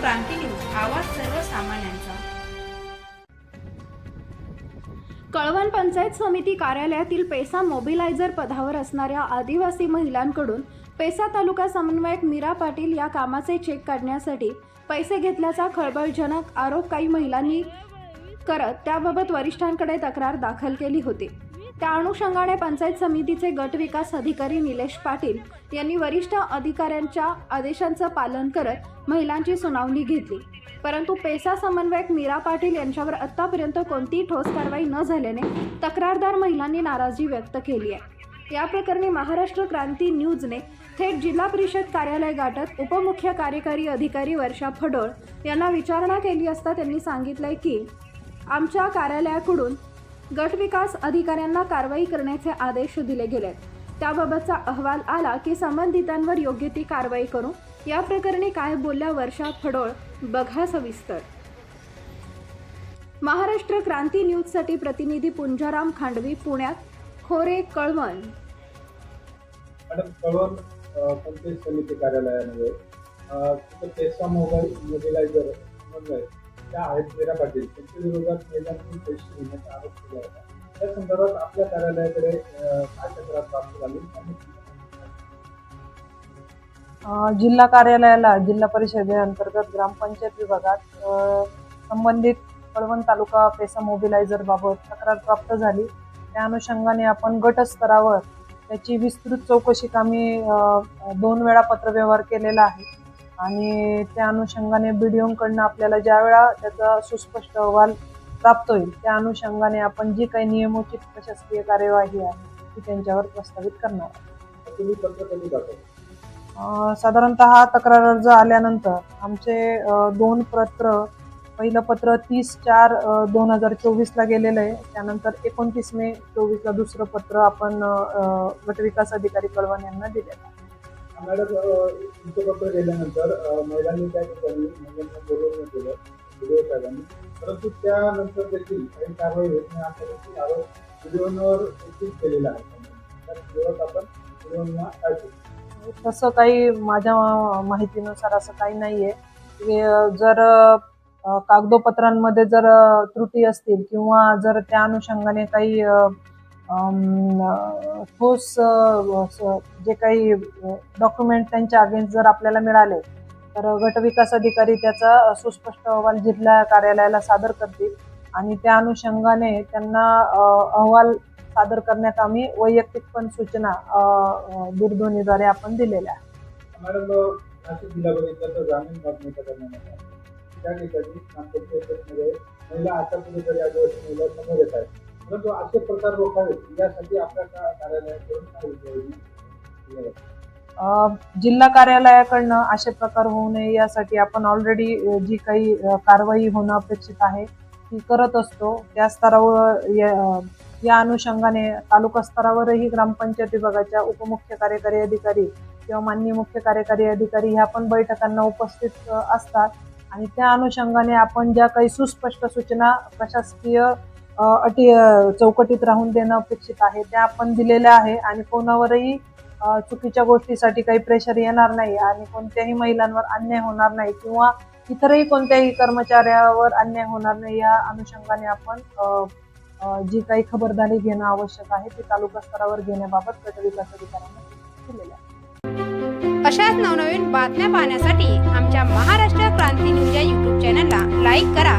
क्रांती news आवाज सर्वसामान्यांचा. कळवण पंचायत समिती कार्यालयातील पेसा मोबिलायझर पदावर असणाऱ्या आदिवासी महिलांकडून पेसा तालुका समन्वयक मीरा पाटील या कामाचे चेक काढण्यासाठी पैसे घेतल्याचा खळबळजनक आरोप काही महिलांनी करत त्याबाबत वरिष्ठांकडे तक्रार दाखल केली होती. त्या अनुषंगाने पंचायत समितीचे गट विकास अधिकारी निलेश पाटील यांनी वरिष्ठ अधिकाऱ्यांच्या आदेशांचं पालन करत महिलांची सुनावणी घेतली. परंतु पेसा समन्वयक मीरा पाटील यांच्यावर आतापर्यंत कोणतीही ठोस कारवाई न झाल्याने तक्रारदार महिलांनी नाराजी व्यक्त केली आहे. या प्रकरणी महाराष्ट्र क्रांती न्यूजने थेट जिल्हा परिषद कार्यालय गाठत उपमुख्य कार्यकारी अधिकारी वर्षा फडोळ यांना विचारणा केली असता त्यांनी सांगितलंय की आमच्या कार्यालयाकडून गट विकास अधिकाऱ्यांना कारवाई करण्याचे आदेश दिले गेलेत. त्याबाबतचा अहवाल आला की संबंधितांवर योग्य ती कारवाई करू. या प्रकरणी काय बोलल्या वर्षा फडोळ? बघा सविस्तर. महाराष्ट्र क्रांती न्यूजसाठी प्रतिनिधी पुंजाराम खांडवी पुण्यात. खोरे कळवण. कळवण पंचायत समिती कार्यालयामध्ये मोबाईल त्या आहेत पाटील त्यांच्या विरोधात महिलांकडून पैसे घेण्याचा आरोप केला होता. त्या संदर्भात आपल्या कार्यालयाकडे काय तक्रार प्राप्त झाली? जिल्हा कार्यालयाला जिल्हा परिषदेअंतर्गत ग्रामपंचायत विभागात संबंधित कळवण तालुका पेसा मोबिलायझर बाबत तक्रार प्राप्त झाली. त्या अनुषंगाने आपण गटस्तरावर त्याची विस्तृत चौकशी कामी दोन वेळा पत्रव्यवहार केलेला आहे. आणि त्या अनुषंगाने बीडीओकडनं आपल्याला ज्या वेळा त्याचा सुस्पष्ट अहवाल प्राप्त होईल त्या अनुषंगाने आपण जी काही नियमोचित प्रशासकीय कार्यवाही आहे ती त्यांच्यावर प्रस्तावित करणार साधारणतः हा तक्रार अर्ज आल्यानंतर आमचे दोन पत्र पहिलं पत्र तीस चार दोन हजार चोवीसला गेलेलं आहे. त्यानंतर एकोणतीस मे चोवीसला दुसरं पत्र आपण गटविकास अधिकारी कळवण यांना दिलेलं आहे. मॅडम अ, तुमचं पत्र गेल्यानंतर महिलांनी काय ठिकाणी महिलांना बोलवण्यात केलं व्हिडिओ साहेबांनी परंतु त्यानंतर देखील काही कारवाई होत नाही असा देखील आरोप व्हिडिओवर देखील केलेला आहे. त्या आपण व्हिडिओना काय तसं काही माझ्या माहितीनुसार असं काही नाही आहे जर कागदोपत्रांमध्ये जर त्रुटी असतील किंवा जर त्या अनुषंगाने काही ठोस जे काही डॉक्युमेंट त्यांच्या अगेन्स्ट जर आपल्याला मिळाले तर गटविकास अधिकारी त्याचा सुस्पष्ट अहवाल जिल्हा कार्यालयाला सादर करतील आणि त्या अनुषंगाने त्यांना अहवाल सादर करण्यात आम्ही वैयक्तिक पण सूचना दूरध्वनीद्वारे आपण दिलेल्या आहेत. जिल्हा परंतु असे प्रकार रोखावेत यासाठी आपल्या कार्यालयाकडून जिल्हा कार्यालयाकडनं असे प्रकार होऊ नये यासाठी आपण ऑलरेडी जी काही कारवाई होणं अपेक्षित आहे ती करत असतो. त्या स्तरावर या अनुषंगाने तालुका स्तरावरही ग्रामपंचायत विभागाच्या उपमुख्य कार्यकारी अधिकारी किंवा माननीय मुख्य कार्यकारी अधिकारी ह्या पण बैठकांना उपस्थित असतात. आणि त्या अनुषंगाने आपण ज्या काही सुस्पष्ट सूचना प्रशासकीय अटी चौकटीत राहून देणं अपेक्षित आहे. त्या आपण दिलेल्या आहे आणि कोणावरही चुकीच्या गोष्टीसाठी काही प्रेशर येणार नाही आणि कोणत्याही महिलांवर अन्याय होणार नाही किंवा इतरही कोणत्याही कर्मचाऱ्यावर अन्याय होणार नाही या अनुषंगाने आपण जी काही खबरदारी घेणं आवश्यक आहे ती तालुका स्तरावर घेण्याबाबत गटविकास अधिकाऱ्यांना दिलेल्या आहे. अशाच नवनवीन बातम्या पाहण्यासाठी आमच्या महाराष्ट्र क्रांती न्यूज या यूट्यूब चॅनलला लाईक करा.